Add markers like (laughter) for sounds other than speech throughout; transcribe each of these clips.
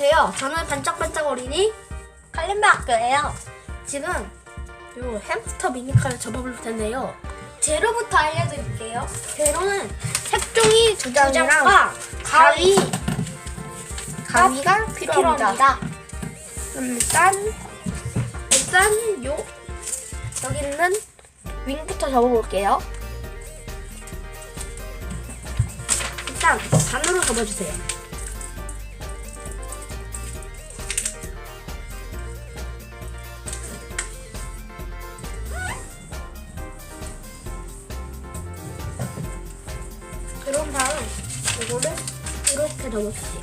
안녕하세요. 저는 반짝반짝 어린이 칼림바 학교예요. 지금 요 햄스터 미니카를 접어볼 텐데요. 재료부터 알려드릴게요. 재료는 색종이 두 장과 가위, 가위가 필요합니다. 일단 일단 요 여기 있는 윙부터 접어볼게요. 일단 반으로 접어주세요. 그런 다음 이거를 이렇게 접어주세요.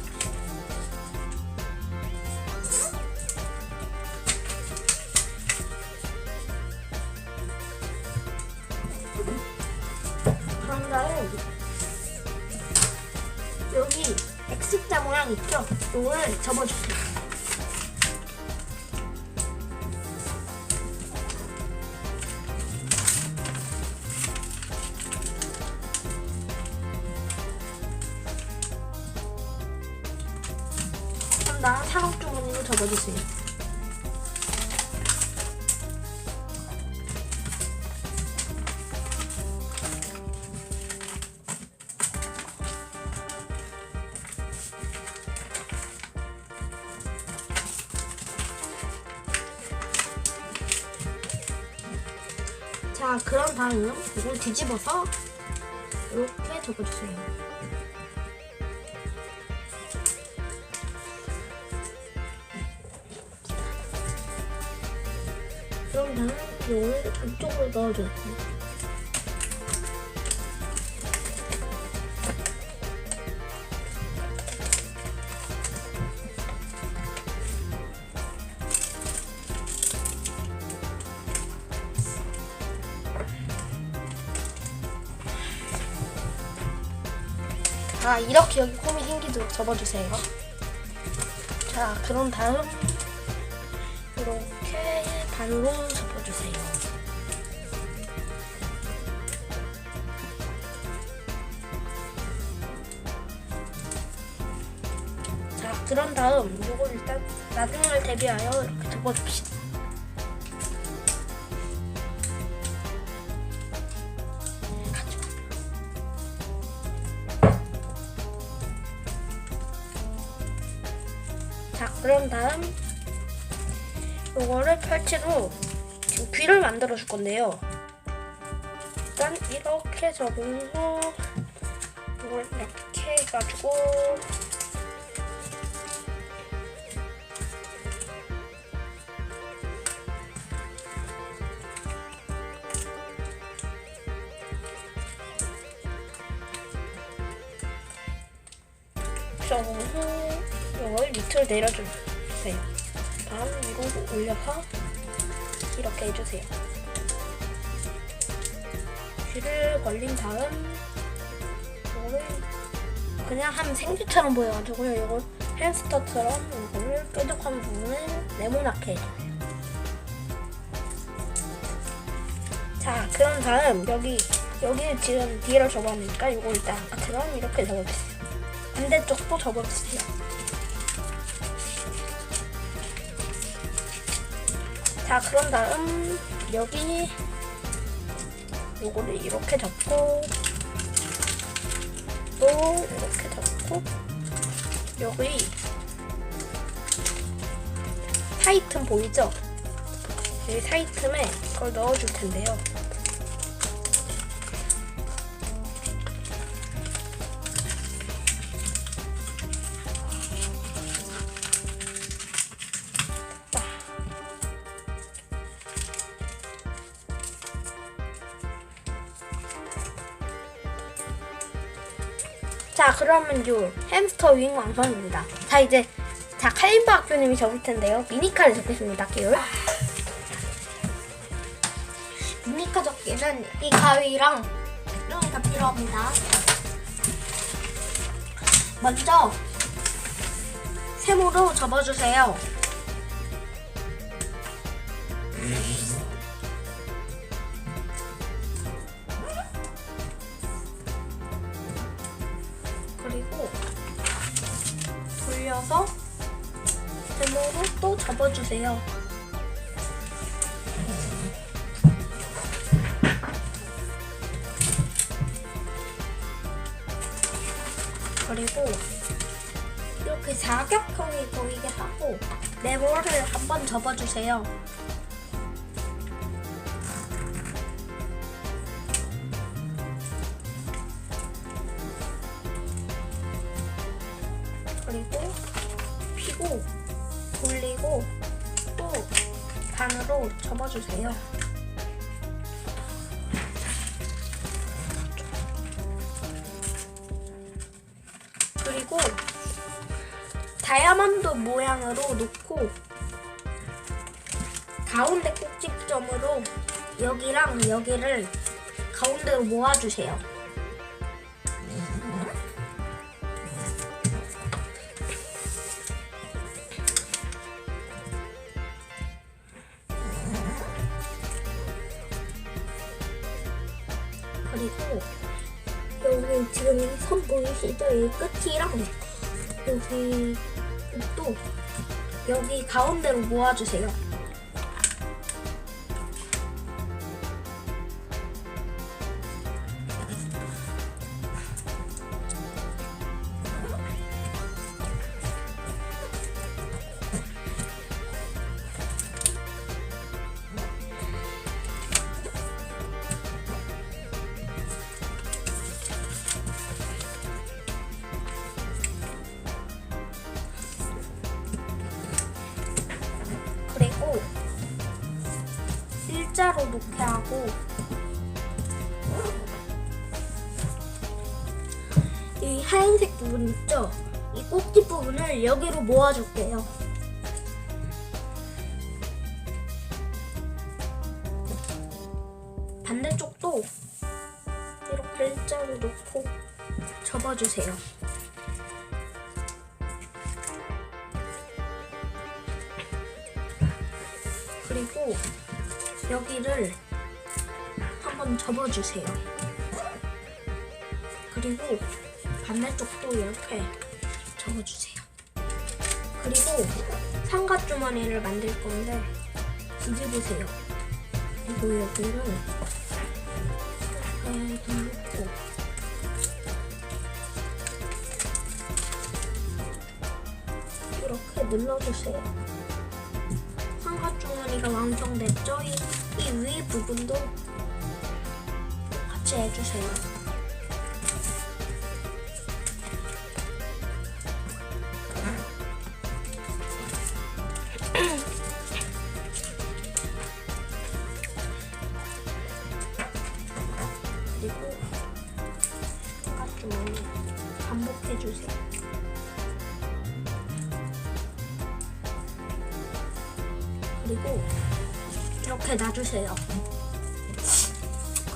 그런 다음 여기 X자 모양 있죠? 이걸 접어주세요. 접어주세요. 자, 그런 다음 이걸 뒤집어서 이렇게 접어주세요. 그럼 다음 이걸 안쪽으로 넣어줘요. 자, 이렇게 여기 홈이 생기도록 접어주세요. 자, 그런 다음 이렇게 반으로 접어주세요. 자, 그런 다음 이걸 일단 나중을 대비하여 이렇게 접어줍시다. 자, 그런 다음 요거를 펼치고 지금 귀를 만들어 줄 건데요. 일단 이렇게 후 이걸 이렇게 해가지고 후 이걸 밑으로 내려주세요. 올려서 이렇게 해주세요. 귀를 벌린 다음 이거를 그냥 한 생쥐처럼 보여가지고요. 이걸 햄스터처럼 이거를 뾰족한 부분을 네모나게 해줘요. 자, 그런 다음 여기 여기 지금 뒤를 접었으니까 이거 일단 아까처럼 이렇게 접어주세요. 반대쪽도 접어주세요. 자 그런 다음 여기 요거를 이렇게 잡고 또 이렇게 잡고 여기 사이틈 보이죠? 여기 사이틈에 이걸 넣어줄 텐데요. 자 그러면 요 햄스터 윙 완성입니다. 자 이제 자 칼림바 학교님이 접을 텐데요. 미니카를 접겠습니다. 끼울. 미니카 접기는 이 가위랑 색종이가 필요합니다. 먼저 세모로 접어주세요. 접어주세요. 그리고 이렇게 사각형이 보이게 하고 네모를 한번 접어주세요. 접어주세요. 그리고 다이아몬드 모양으로 놓고 가운데 꼭지점으로 여기랑 여기를 가운데로 모아주세요. 그리고 여기 지금 이선 보이시죠? 이 끝이랑 여기 또 여기 가운데로 모아주세요. 일자로 놓게 하고 이 하얀색 부분 있죠? 이 꼭지 부분을 여기로 모아줄게요. 반대쪽도 이렇게 일자로 놓고 접어주세요. 그리고 여기를 한번 접어주세요. 그리고 반대쪽도 이렇게 접어주세요. 그리고 삼각 주머니를 만들 건데 뒤집으세요. 그리고 여기를 이렇게 놓고 이렇게 눌러주세요. 삼각 주머니가 완성됐죠? 이, 이위 부분도 같이 해주세요. 그리고 삼각 주머니 반복해주세요. 그리고 이렇게 놔주세요.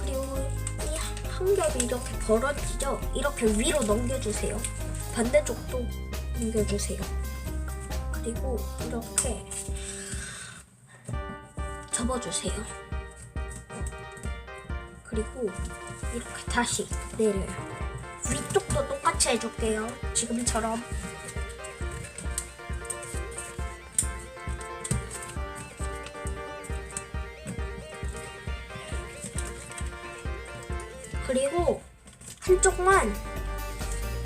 그리고 이 한 겹이 이렇게 벌어지죠? 이렇게 위로 넘겨주세요. 반대쪽도 넘겨주세요. 그리고 이렇게 접어주세요. 그리고 이렇게 다시 내려요. 위쪽도 똑같이 해줄게요. 지금처럼. 그리고 한쪽만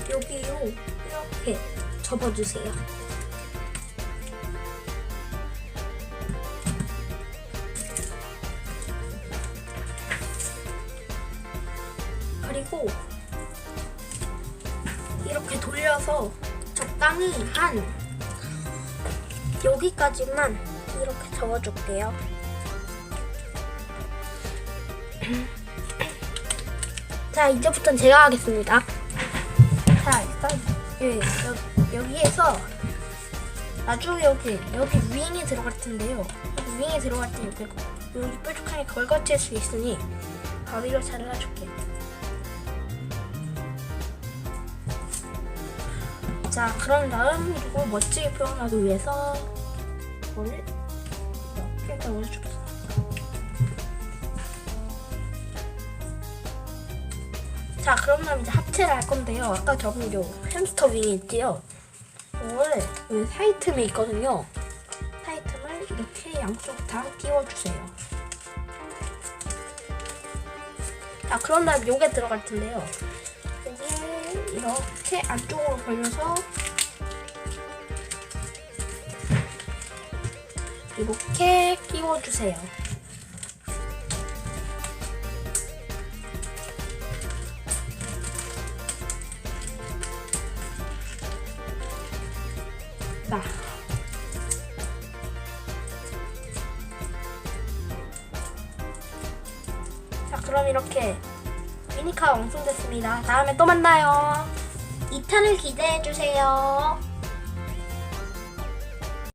여기로 이렇게 접어주세요. 그리고 이렇게 돌려서 적당히 한 여기까지만 이렇게 접어줄게요. (clears throat) 자, 이제부터는 제가 하겠습니다. 자, 일단 예, 여, 여기에서 나중에 여기 여기 윙이 들어갈 텐데요. 여기 윙이 들어갈 때 여기 여기 뾰족하게 걸거칠 수 있으니 가위로 잘라줄게요. 자, 그런 다음 이거 멋지게 표현하기 위해서 이거를 이렇게 넣어줄게 자, 그럼 다음 이제 합체를 할 건데요. 아까 접은 요 햄스터 윙이 있지요. 이거를 여기 사이 틈에 있거든요. 이렇게 양쪽 다 끼워주세요. 자, 그런 다음 요게 들어갈 텐데요. 여기 이렇게 안쪽으로 벌려서 이렇게 끼워주세요. 자. 자, 그럼 이렇게 미니카 완성됐습니다. 다음에 또 만나요. 2탄을 기대해주세요.